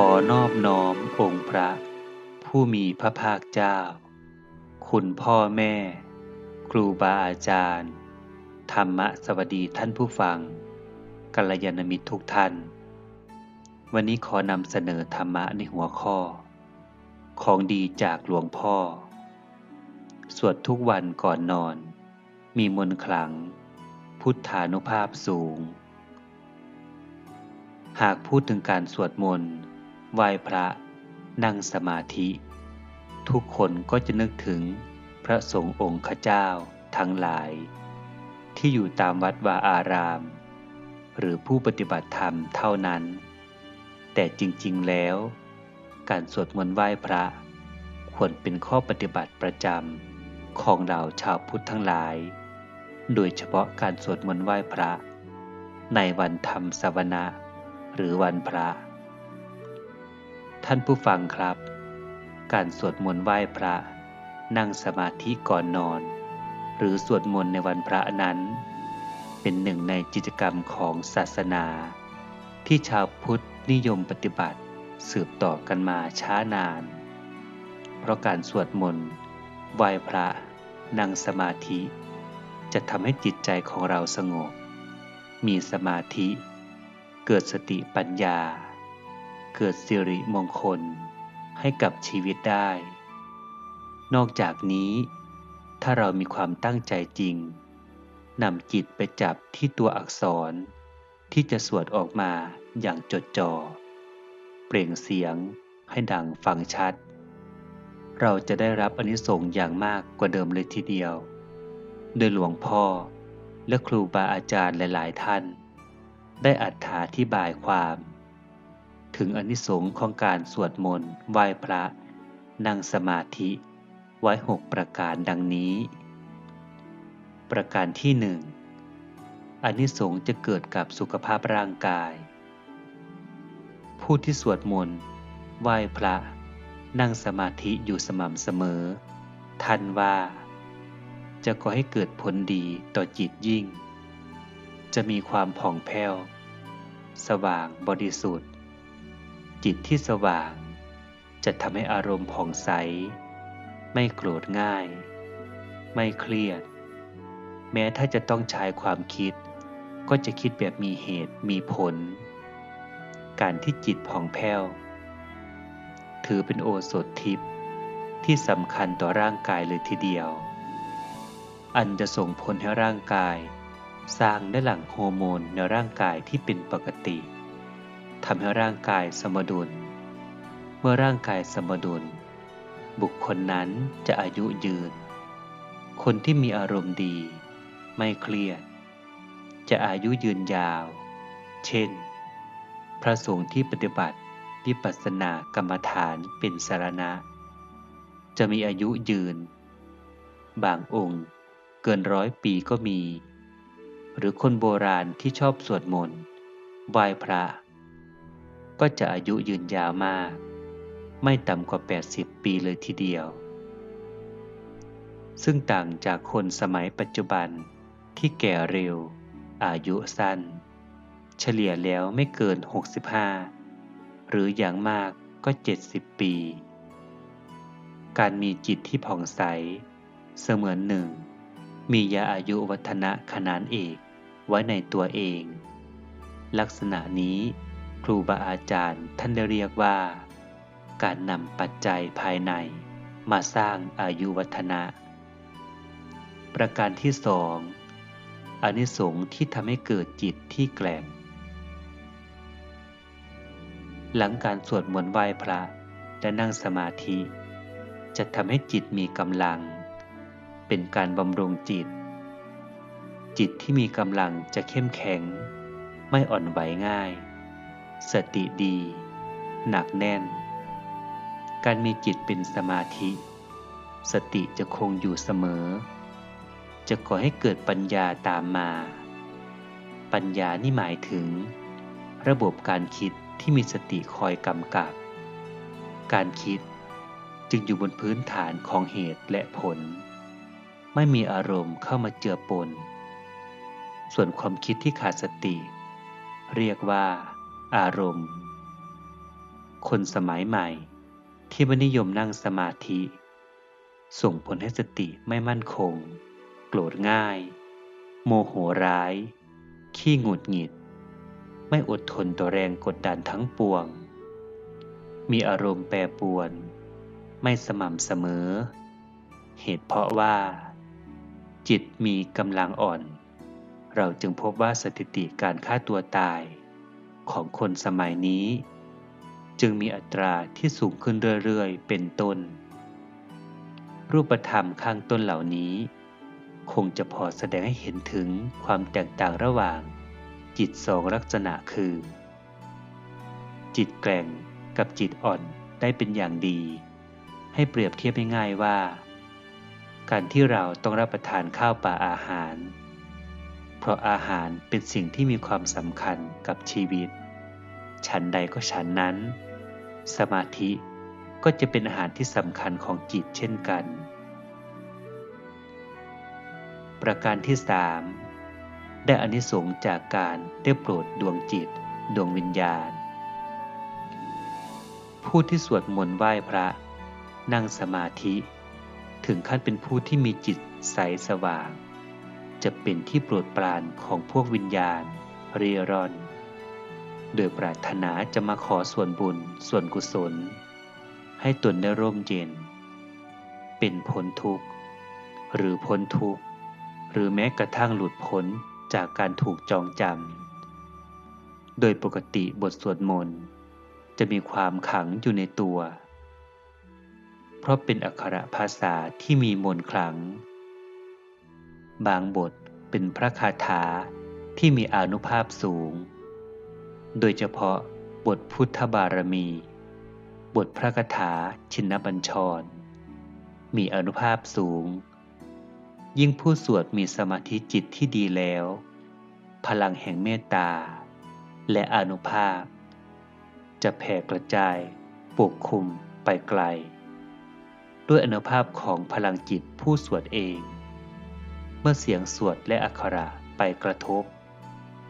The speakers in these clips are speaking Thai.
ขอนอบน้อมองค์พระ ผู้มีพระภาคเจ้า คุณพ่อแม่ ครูบาอาจารย์ ธรรมะสวัสดีท่านผู้ฟังกัลยาณมิตรทุกท่าน วันนี้ขอนำเสนอธรรมะในหัวข้อ ของดีจากหลวงพ่อ สวดทุกวันก่อนนอน มีมนต์ขลัง พุทธานุภาพสูงหากพูดถึงการสวดมนต์ ไหว้พระ นั่งสมาธิ ทุกคนก็จะนึกถึงพระสงฆ์องค์ข้าเจ้าทั้งหลาย ที่อยู่ตามวัดวาอาราม หรือผู้ปฏิบัติธรรมเท่านั้น แต่จริงๆแล้ว การสวดมนต์ไหว้พระ ควรเป็นข้อปฏิบัติประจำของเราชาวพุทธทั้งหลาย โดยเฉพาะการสวดมนต์ไหว้พระ ในวันธรรมสวนะหรือวันพระ ท่านผู้ฟังครับ การสวดมนต์ไหว้พระ นั่งสมาธิก่อนนอน หรือสวดมนต์ในวันพระนั้น เป็นหนึ่งในกิจกรรมของศาสนา ที่ชาวพุทธนิยมปฏิบัติสืบต่อกันมาช้านาน เพราะการสวดมนต์ไหว้พระนั่งสมาธิ จะทำให้จิตใจของเราสงบ มีสมาธิ เกิดสติปัญญา เกิดสิริมงคลให้กับชีวิตได้ นอกจากนี้ ถ้าเรามีความตั้งใจจริงนำจิตไปจับที่ตัวอักษร ที่จะสวดออกมาอย่างจดจ่อ เปล่งเสียงให้ดังฟังชัด เราจะได้รับอนิสงส์อย่างมากกว่าเดิมเลยทีเดียว โดยหลวงพ่อและครูบาอาจารย์หลาย ๆ ท่าน ได้อัธาธิบายความ ถึงอนิสงส์ของการสวดมนต์ไหว้พระ นั่งสมาธิ ไว้หกประการดังนี้ ประการที่หนึ่งอนิสงส์จะเกิดกับสุขภาพร่างกาย ผู้ที่สวดมนต์ไหว้พระ นั่งสมาธิอยู่สม่ำเสมอ ท่านว่า จะก่อให้เกิดผลดีต่อจิตยิ่ง จะมีความผ่องแผ้ว สว่างบริสุทธิ์ จิตที่สว่าง จะทำให้อารมณ์ผ่องใส ไม่โกรธง่าย ไม่เครียด แม้ถ้าจะต้องใช้ความคิด ก็จะคิดแบบมีเหตุมีผล การที่จิตผ่องแผ้ว ถือเป็นโอสถทิพย์ที่สำคัญต่อร่างกายเลยทีเดียว อันจะส่งผลให้ร่างกาย สร้างได้หลั่งโฮอร์โมนในร่างกายที่เป็นปกติ ทำให้ร่างกายสมดุล เมื่อร่างกายสมดุล บุคคลนั้นจะอายุยืน คนที่มีอารมณ์ดี ไม่เครียด จะอายุยืนยาว เช่น พระสงฆ์ที่ปฏิบัติวิปัสสนากรรมฐานเป็นสารณะ จะมีอายุยืน บางองค์เกินร้อยปีก็มี หรือคนโบราณที่ชอบสวดมนต์ไหว้พระ ก็จะอายุยืนยาวมาก ไม่ต่ำกว่า 80 ปีเลยทีเดียว ซึ่งต่างจากคนสมัยปัจจุบันที่แก่เร็ว อายุสั้น เฉลี่ยแล้วไม่เกิน 65 หรืออย่างมากก็ 70 ปี การมีจิตที่ผ่องใส เสมือนหนึ่ง มียาอายุวัฒนะขนานเอกไว้ในตัวเอง ลักษณะนี้ ครูบาอาจารย์ท่านได้เรียกว่า การนำปัจจัยภายในมาสร้างอายุวัฒนะ ประการที่สองอนิสงส์ที่ทำให้เกิดจิตที่แกล่ง หลังการสวดมนต์ไหว้พระและนั่งสมาธิ จะทำให้จิตมีกำลัง เป็นการบำรุงจิต จิตที่มีกำลังจะเข้มแข็ง ไม่อ่อนไหวง่าย สติดี หนักแน่น การมีจิตเป็นสมาธิ สติจะคงอยู่เสมอ จะก่อให้เกิดปัญญาตามมา ปัญญานี่หมายถึง ระบบการคิดที่มีสติคอยกำกับ การคิดจึงอยู่บนพื้นฐานของเหตุและผล ไม่มีอารมณ์เข้ามาเจือปน ส่วนความคิดที่ขาดสติ เรียกว่า อารมณ์ คนสมัยใหม่ ที่ไม่นิยมนั่งสมาธิ ส่งผลให้สติไม่มั่นคง โกรธง่าย โมโหร้าย ขี้หงุดหงิด ไม่อดทนต่อแรงกดดันทั้งปวง มีอารมณ์แปรปรวน ไม่สม่ำเสมอ เหตุเพราะว่า จิตมีกำลังอ่อน เราจึงพบว่าสถิติการฆ่าตัวตาย ของคนสมัยนี้ จึงมีอัตราที่สูงขึ้นเรื่อยๆ เป็นต้น รูปธรรมข้างต้นเหล่านี้ คงจะพอแสดงให้เห็นถึงความแตกต่างระหว่าง จิตสองลักษณะคือ จิตแกร่งกับจิตอ่อนได้เป็นอย่างดี ให้เปรียบเทียบง่ายๆว่า การที่เราต้องรับประทานข้าวปลาอาหาร เพราะอาหารเป็นสิ่งที่มีความสำคัญกับชีวิต ฉันใดก็ฉันนั้น สมาธิก็จะเป็นอาหารที่สำคัญของจิตเช่นกัน ประการที่สามได้อนิสงส์จากการได้โปรดดวงจิต ดวงวิญญาณ ผู้ที่สวดมนต์ไหว้พระ นั่งสมาธิ ถึงขั้นเป็นผู้ที่มีจิตใสสว่าง จะเป็นที่โปรดปรานของพวกวิญญาณ เรียรอน โดยปรารถนาจะมาขอส่วนบุญส่วนกุศล ให้ตนได้ร่มเย็น เป็นพ้นทุกข์ หรือพ้นทุกข์ หรือแม้กระทั่งหลุดพ้นจากการถูกจองจำ โดยปกติบทสวดมนต์จะมีความขังอยู่ในตัว เพราะเป็นอักขระภาษาที่มีมนต์ขลัง บางบทเป็นพระคาถาที่มีอนุภาพสูง โดยเฉพาะบทพุทธบารมี บทพระคาถาชินบัญชร มีอนุภาพสูง ยิ่งผู้สวดมีสมาธิจิตที่ดีแล้ว พลังแห่งเมตตา และอนุภาพ จะแผ่กระจายปกคลุมไปไกล ด้วยอนุภาพของพลังจิตผู้สวดเอง มื่อเสียงสวดและอักขระไปกระทบ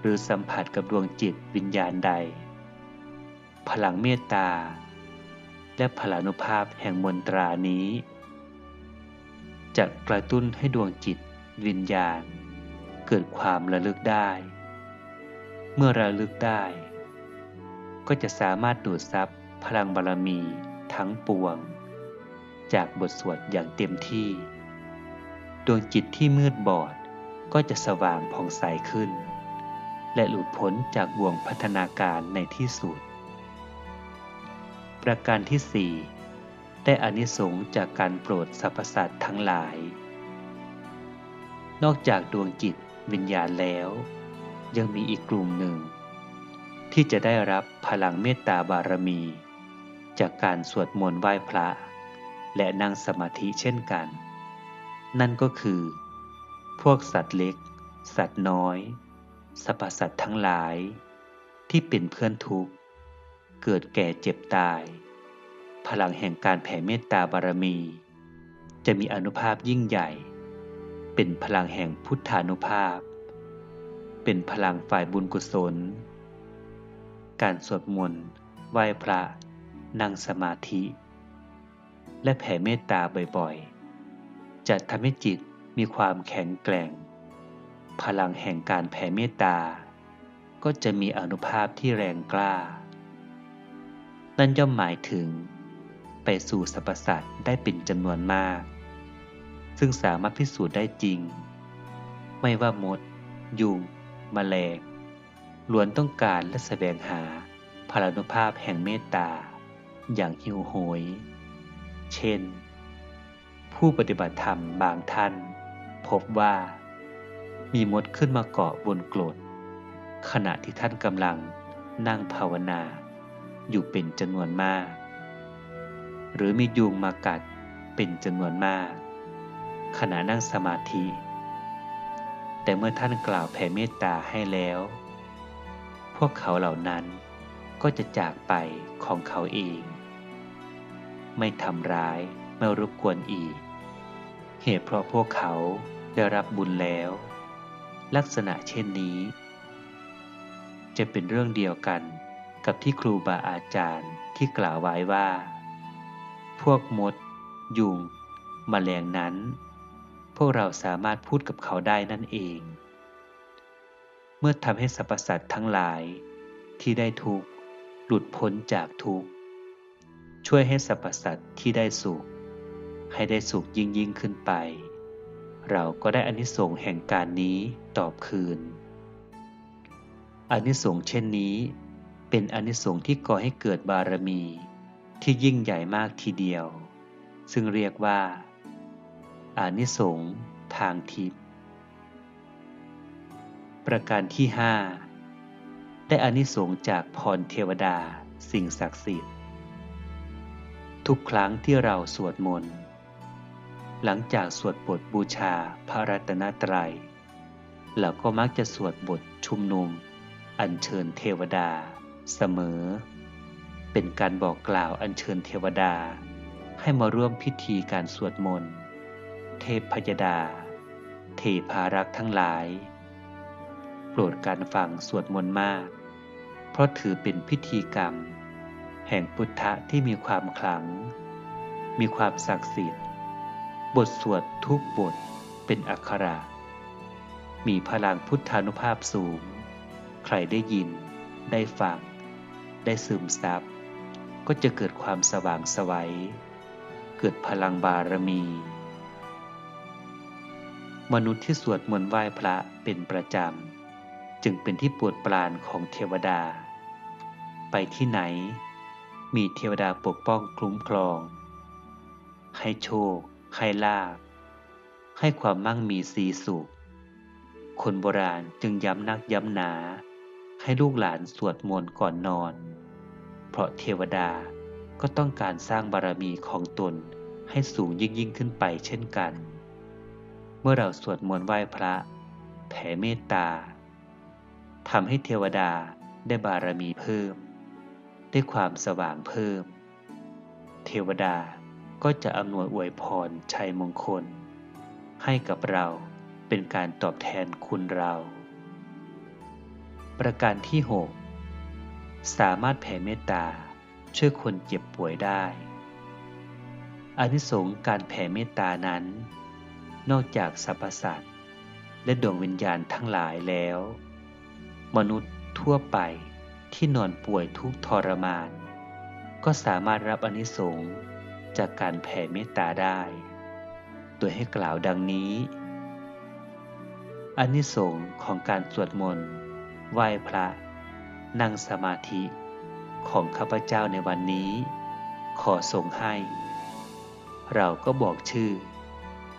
หรือสัมผัสกับดวงจิตวิญญาณใด พลังเมตตา และพลานุภาพแห่งมนตรานี้จะกระตุ้นให้ดวงจิตวิญญาณ เกิดความระลึกได้ เมื่อระลึกได้ ก็จะสามารถดูดซับพลังบารมีทั้งปวง จากบทสวดอย่างเต็มที่ ดวงจิตที่มืดบอดก็จะสว่างผ่องใสขึ้น และหลุดพ้นจากบ่วงพัฒนาการในที่สุด ประการที่สี่ได้อานิสงส์จากการโปรดสรรพสัตว์ทั้งหลาย นอกจากดวงจิตวิญญาณแล้ว ยังมีอีกกลุ่มหนึ่ง ที่จะได้รับพลังเมตตาบารมี จากการสวดมนต์ไหว้พระ และนั่งสมาธิเช่นกัน นั่นก็คือ พวกสัตว์เล็ก สัตว์น้อยสรรพสัตว์ทั้งหลาย ที่เป็นเพื่อนทุกข์ เกิดแก่เจ็บตาย พลังแห่งการแผ่เมตตาบารมี จะมีอนุภาพยิ่งใหญ่ เป็นพลังแห่งพุทธานุภาพ เป็นพลังฝ่ายบุญกุศล การสวดมนต์ไหว้พระ นั่งสมาธิ และแผ่เมตตาบ่อยๆ จะทำให้จิตมีความแข็งแกร่ง พลังแห่งการแผ่เมตตา ก็จะมีอนุภาพที่แรงกล้า นั่นย่อมหมายถึง ไปสู่สรรพสัตว์ได้เป็นจำนวนมาก ซึ่งสามารถพิสูจน์ได้จริง ไม่ว่ามด ยุงมแมลงล้วนต้องการและแสวงหาพลานุภาพแห่งเมตตา อย่างหิวโหย เช่น ผู้ปฏิบัติธรรมบางท่าน พบว่า มีมดขึ้นมาเกาะบนกรดขณะที่ท่านกำลังนั่งภาวนา อยู่เป็นจำนวนมาก หรือมียุงมากัดเป็นจำนวนมาก ขณะนั่งสมาธิ แต่เมื่อท่านกล่าวแผ่เมตตาให้แล้ว พวกเขาเหล่านั้นก็จะจากไปของเขาเอง ไม่ทำร้าย ไม่รบกวนอีก เหตุเพราะพวกเขาได้รับบุญแล้ว ลักษณะเช่นนี้ จะเป็นเรื่องเดียวกันกับที่ครูบาอาจารย์ที่กล่าวไว้ว่า พวกมด ยุงมแมลงนั้น พวกเราสามารถพูดกับเขาได้นั่นเอง เมื่อทำให้สรรพสัตว์ทั้งหลายที่ได้ทุกข์หลุดพ้นจากทุกข์ช่วยให้สรรพสัตว์ที่ได้สุข ให้ได้สุขยิ่งยิ่งขึ้นไป เราก็ได้อานิสงส์แห่งการนี้ตอบคืนอานิสงส์เช่นนี้ เป็นอานิสงส์ที่ก่อให้เกิดบารมี ที่ยิ่งใหญ่มากทีเดียว ซึ่งเรียกว่าอานิสงส์ทางทิพย์ประการที่ห้าได้อานิสงส์จากพรเทวดาสิ่งศักดิ์สิทธิ์ ทุกครั้งที่เราสวดมนต์ หลังจากสวดบทบูชาพระรัตนตรัยเราก็มักจะสวดบทชุมนุม อัญเชิญเทวดา เสมอ เป็นการบอกกล่าวอัญเชิญเทวดา ให้มาร่วมพิธีการสวดมนต์เทพพยดา เทพารักษ์ทั้งหลาย โปรดการฟังสวดมนต์มาก เพราะถือเป็นพิธีกรรม แห่งพุทธะที่มีความขลัง มีความศักดิ์สิทธิ์ บทสวดทุกบทเป็นอักขระ มีพลังพุทธานุภาพสูง ใครได้ยิน ได้ฟัง ได้ซึมซับ ก็จะเกิดความสว่างสวัย เกิดพลังบารมี มนุษย์ที่สวดมนต์ไหว้พระเป็นประจำ จึงเป็นที่ปวดปรานของเทวดา ไปที่ไหน มีเทวดาปกป้องคลุ้มครอง ให้โชค ให้ลาภให้ความมั่งมีสีสุข คนโบราณจึงย้ำนักย้ำหนา ให้ลูกหลานสวดมนต์ก่อนนอน เพราะเทวดาก็ต้องการสร้างบารมีของตนให้สูงยิ่งยิ่งขึ้นไปเช่นกัน เมื่อเราสวดมนต์ไหว้พระ แผ่เมตตาทำให้เทวดาได้บารมีเพิ่ม ได้ความสว่างเพิ่ม เทวดา ก็จะอำนวยอวยพรชัยมงคล ให้กับเราเป็นการตอบแทนคุณเรา ประการที่ 6 สามารถแผ่เมตตาช่วยคนเจ็บป่วยได้อานิสงส์การแผ่เมตตานั้น นอกจากสรรพสัตว์และดวงวิญญาณทั้งหลายแล้ว มนุษย์ทั่วไปที่นอนป่วยทุกทรมาน ก็สามารถรับอนิสงส์ จากการแผ่เมตตาได้ โดยให้กล่าวดังนี้อานิสงส์ของการสวดมนต์ไหว้พระ นั่งสมาธิของข้าพเจ้าในวันนี้ ขอส่งให้ เราก็บอกชื่อ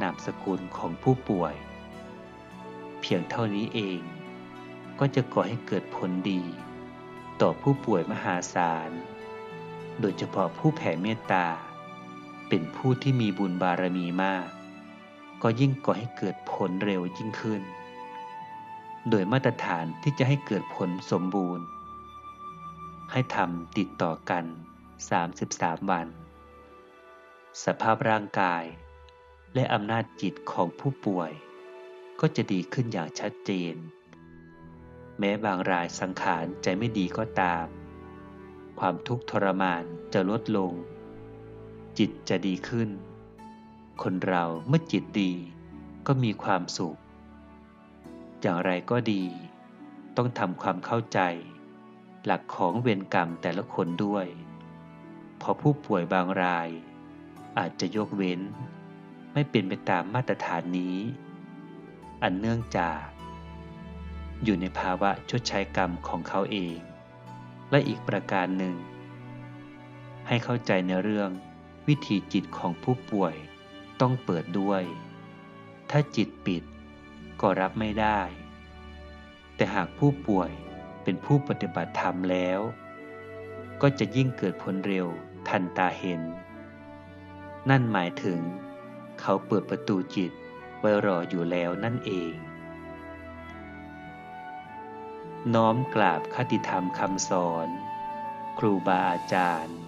นามสกุลของผู้ป่วย เพียงเท่านี้เอง ก็จะก่อให้เกิดผลดี ต่อผู้ป่วยมหาศาล โดยเฉพาะผู้แผ่เมตตา เป็นผู้ที่มีบุญบารมีมาก ก็ยิ่งก่อให้เกิดผลเร็วยิ่งขึ้น โดยมาตรฐานที่จะให้เกิดผลสมบูรณ์ ให้ทำติดต่อกัน 33 วัน สภาพร่างกาย และอำนาจจิตของผู้ป่วย ก็จะดีขึ้นอย่างชัดเจน แม้บางรายสังขารใจไม่ดีก็ตาม ความทุกข์ทรมานจะลดลง จิตจะดีขึ้น คนเราเมื่อจิตดีก็มีความสุข อย่างไรก็ดี ต้องทำความเข้าใจ หลักของเวรกรรมแต่ละคนด้วยพราะผู้ป่วยบางราย อาจจะยกเว้น ไม่เป็นไปตามมาตรฐานนี้ อันเนื่องจาก อยู่ในภาวะชดใช้กรรมของเขาเอง และอีกประการหนึ่ง ให้เข้าใจในเรื่อง วิธีจิตของผู้ป่วยต้องเปิดด้วย ถ้าจิตปิดก็รับไม่ได้ แต่หากผู้ป่วยเป็นผู้ปฏิบัติธรรมแล้ว ก็จะยิ่งเกิดผลเร็วทันตาเห็น นั่นหมายถึง เขาเปิดประตูจิตไว้รออยู่แล้วนั่นเอง น้อมกราบคติธรรมคำสอน ครูบาอาจารย์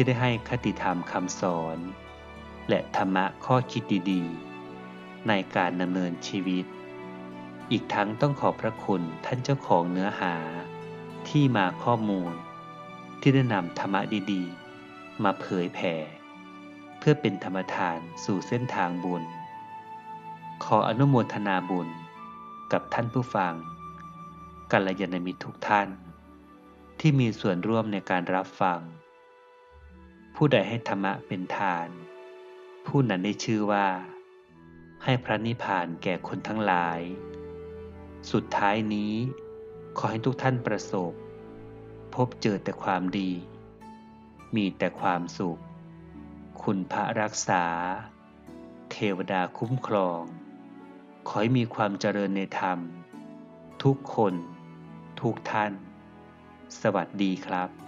ที่ได้ให้คติธรรมคำสอน และธรรมะข้อคิดดีๆ ในการดำเนินชีวิต อีกทั้งต้องขอบพระคุณท่านเจ้าของเนื้อหา ที่มาข้อมูล ที่ได้นำธรรมะดีๆ มาเผยแผ่ เพื่อเป็นธรรมทานสู่เส้นทางบุญ ขออนุโมทนาบุญกับท่านผู้ฟังกัลยาณมิตรทุกท่าน ที่มีส่วนร่วมในการรับฟัง ผู้ใดให้ธรรมะเป็นทาน ผู้นั้นได้ชื่อว่า ให้พระนิพพานแก่คนทั้งหลาย สุดท้ายนี้ ขอให้ทุกท่านประสบ พบเจอแต่ความดี มีแต่ความสุข คุณพระรักษา เทวดาคุ้มครอง ขอให้มีความเจริญในธรรม ทุกคน ทุกท่าน สวัสดีครับ